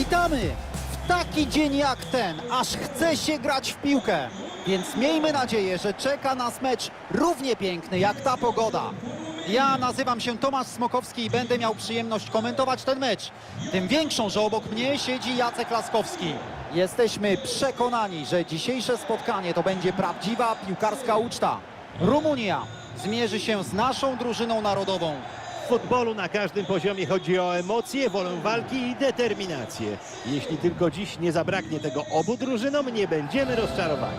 Witamy! W taki dzień jak ten, aż chce się grać w piłkę. Więc miejmy nadzieję, że czeka nas mecz równie piękny jak ta pogoda. Ja nazywam się Tomasz Smokowski i będę miał przyjemność komentować ten mecz. Tym większą, że obok mnie siedzi Jacek Laskowski. Jesteśmy przekonani, że dzisiejsze spotkanie to będzie prawdziwa piłkarska uczta. Rumunia zmierzy się z naszą drużyną narodową. Futbolu na każdym poziomie chodzi o emocje, wolę walki i determinację. Jeśli tylko dziś nie zabraknie tego obu drużynom, nie będziemy rozczarowani.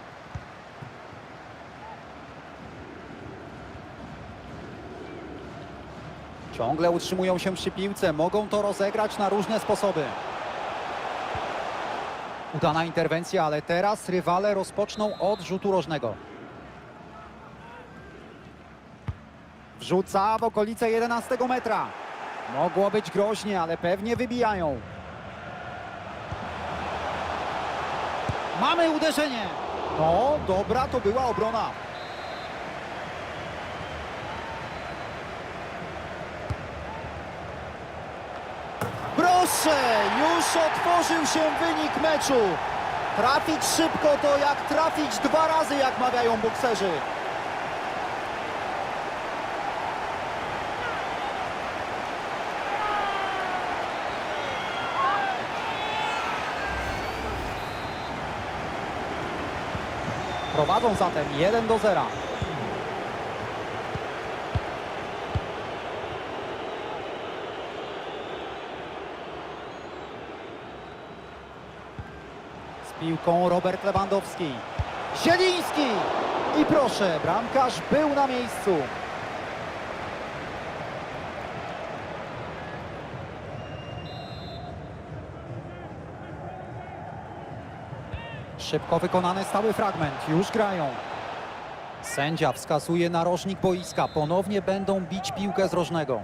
Ciągle utrzymują się przy piłce, mogą to rozegrać na różne sposoby. Udana interwencja, ale teraz rywale rozpoczną od rzutu rożnego. Wrzuca w okolice 11 metra. Mogło być groźnie, ale pewnie wybijają. Mamy uderzenie. No, dobra to była obrona. Proszę, już otworzył się wynik meczu. Trafić szybko to jak trafić dwa razy, jak mawiają bokserzy. Prowadzą zatem 1 do 0. piłką Robert Lewandowski. Zieliński! I proszę, bramkarz był na miejscu. Szybko wykonany stały fragment. Już grają. Sędzia wskazuje narożnik boiska. Ponownie będą bić piłkę z rożnego.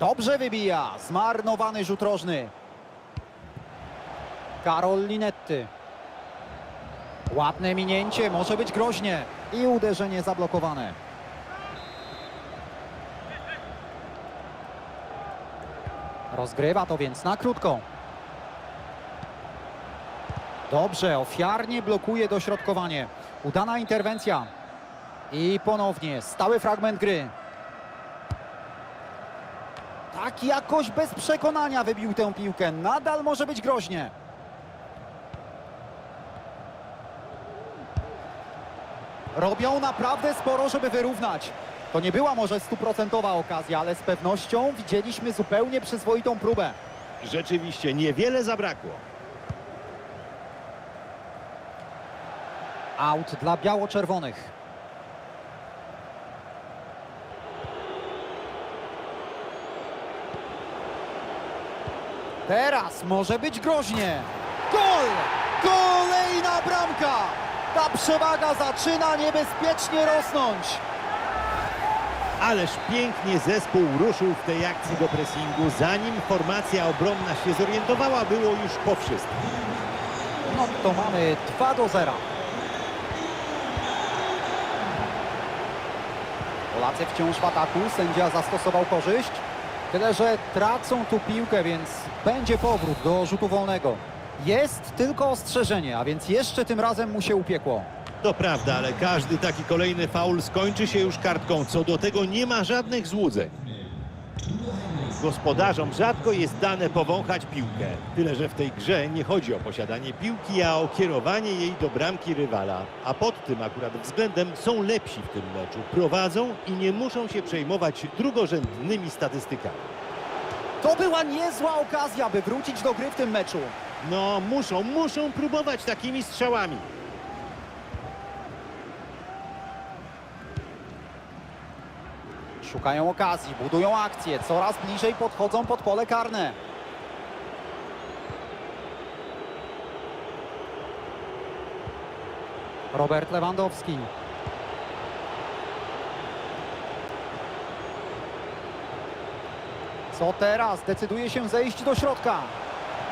Dobrze wybija. Zmarnowany rzut rożny. Karol Linetty. Ładne minięcie, może być groźnie. I uderzenie zablokowane. Rozgrywa to więc na krótko. Dobrze, ofiarnie blokuje dośrodkowanie. Udana interwencja. I ponownie stały fragment gry. Tak jakoś bez przekonania wybił tę piłkę. Nadal może być groźnie. Robią naprawdę sporo, żeby wyrównać. To nie była może stuprocentowa okazja, ale z pewnością widzieliśmy zupełnie przyzwoitą próbę. Rzeczywiście niewiele zabrakło. Out dla biało-czerwonych. Teraz może być groźnie. Gol! Kolejna bramka! Ta przewaga zaczyna niebezpiecznie rosnąć. Ależ pięknie zespół ruszył w tej akcji do pressingu. Zanim formacja obronna się zorientowała, było już po wszystkim. No to mamy 2 do 0. Polacy wciąż w ataku, sędzia zastosował korzyść. Tyle, że tracą tu piłkę, więc będzie powrót do rzutu wolnego. Jest tylko ostrzeżenie, a więc jeszcze tym razem mu się upiekło. To prawda, ale każdy taki kolejny faul skończy się już kartką. Co do tego nie ma żadnych złudzeń. Gospodarzom rzadko jest dane powąchać piłkę. Tyle, że w tej grze nie chodzi o posiadanie piłki, a o kierowanie jej do bramki rywala. A pod tym akurat względem są lepsi w tym meczu. Prowadzą i nie muszą się przejmować drugorzędnymi statystykami. To była niezła okazja, by wrócić do gry w tym meczu. No, muszą, muszą próbować takimi strzałami. Szukają okazji, budują akcję, coraz bliżej podchodzą pod pole karne. Robert Lewandowski. Co teraz? Decyduje się zejść do środka.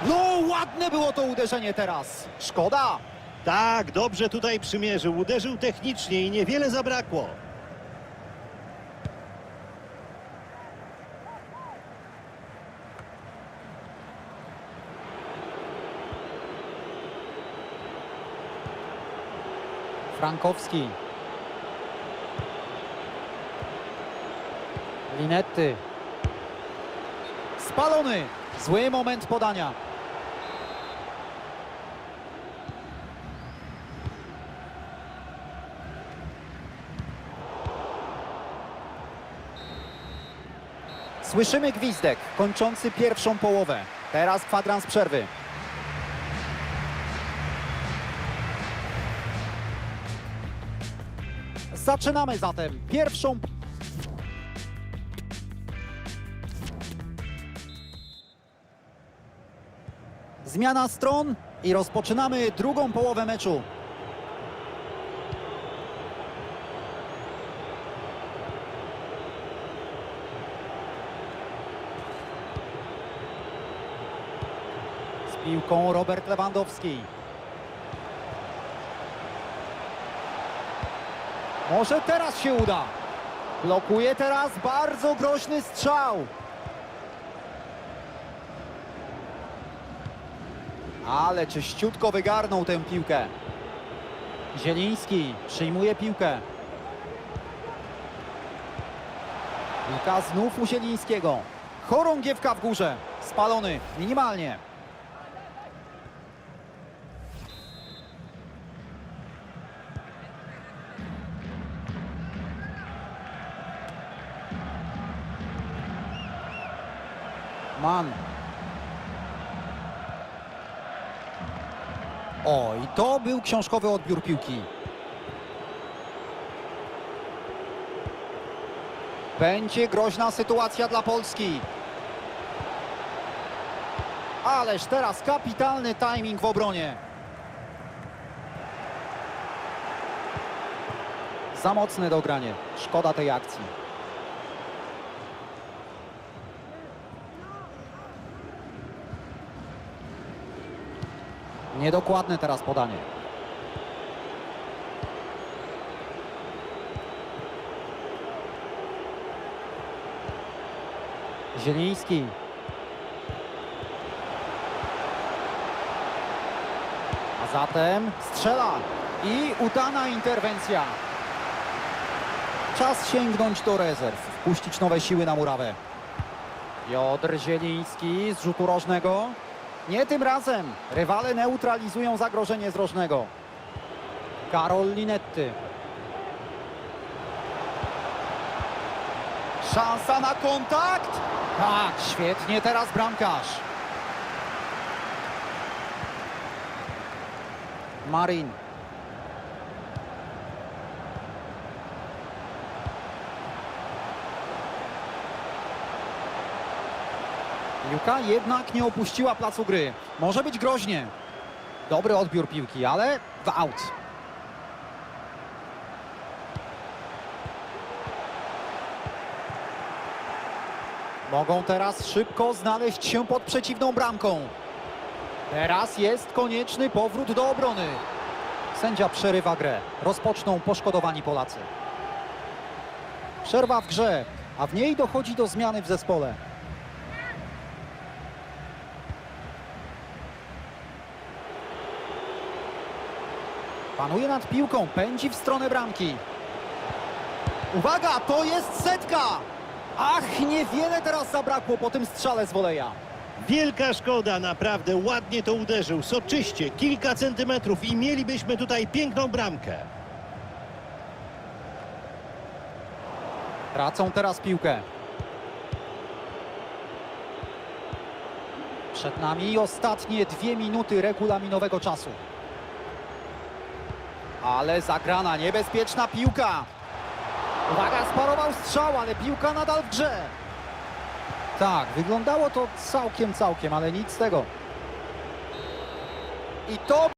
No, ładne było to uderzenie teraz. Szkoda. Tak, dobrze tutaj przymierzył. Uderzył technicznie i niewiele zabrakło. Frankowski. Linetty. Spalony. Zły moment podania. Słyszymy gwizdek kończący pierwszą połowę. Teraz kwadrans przerwy. Zaczynamy zatem pierwszą. Zmiana stron i rozpoczynamy drugą połowę meczu. Z piłką Robert Lewandowski. Może teraz się uda. Blokuje teraz bardzo groźny strzał. Ale czyściutko wygarnął tę piłkę. Zieliński przyjmuje piłkę. Piłka znów u Zielińskiego. Chorągiewka w górze. Spalony minimalnie. Man. O, i to był książkowy odbiór piłki. Będzie groźna sytuacja dla Polski. Ależ teraz kapitalny timing w obronie. Za mocne dogranie. Szkoda tej akcji. Niedokładne teraz podanie. Zieliński. A zatem strzela i udana interwencja. Czas sięgnąć do rezerw, wpuścić nowe siły na murawę. Piotr Zieliński z rzutu rożnego. Nie tym razem. Rywale neutralizują zagrożenie z. Karol Linetty. Szansa na kontakt. Tak, świetnie teraz bramkarz. Marin. Piłka jednak nie opuściła placu gry. Może być groźnie. Dobry odbiór piłki, ale w aut. Mogą teraz szybko znaleźć się pod przeciwną bramką. Teraz jest konieczny powrót do obrony. Sędzia przerywa grę. Rozpoczną poszkodowani Polacy. Przerwa w grze, a w niej dochodzi do zmiany w zespole. Panuje nad piłką, pędzi w stronę bramki. Uwaga, to jest setka! Ach, niewiele teraz zabrakło po tym strzale z woleja. Wielka szkoda, naprawdę ładnie to uderzył, soczyście, kilka centymetrów i mielibyśmy tutaj piękną bramkę. Tracą teraz piłkę. Przed nami ostatnie dwie minuty regulaminowego czasu. Ale zagrana, niebezpieczna piłka. Uwaga, sparował strzał, ale piłka nadal w grze. Tak, wyglądało to całkiem, całkiem, ale nic z tego. I to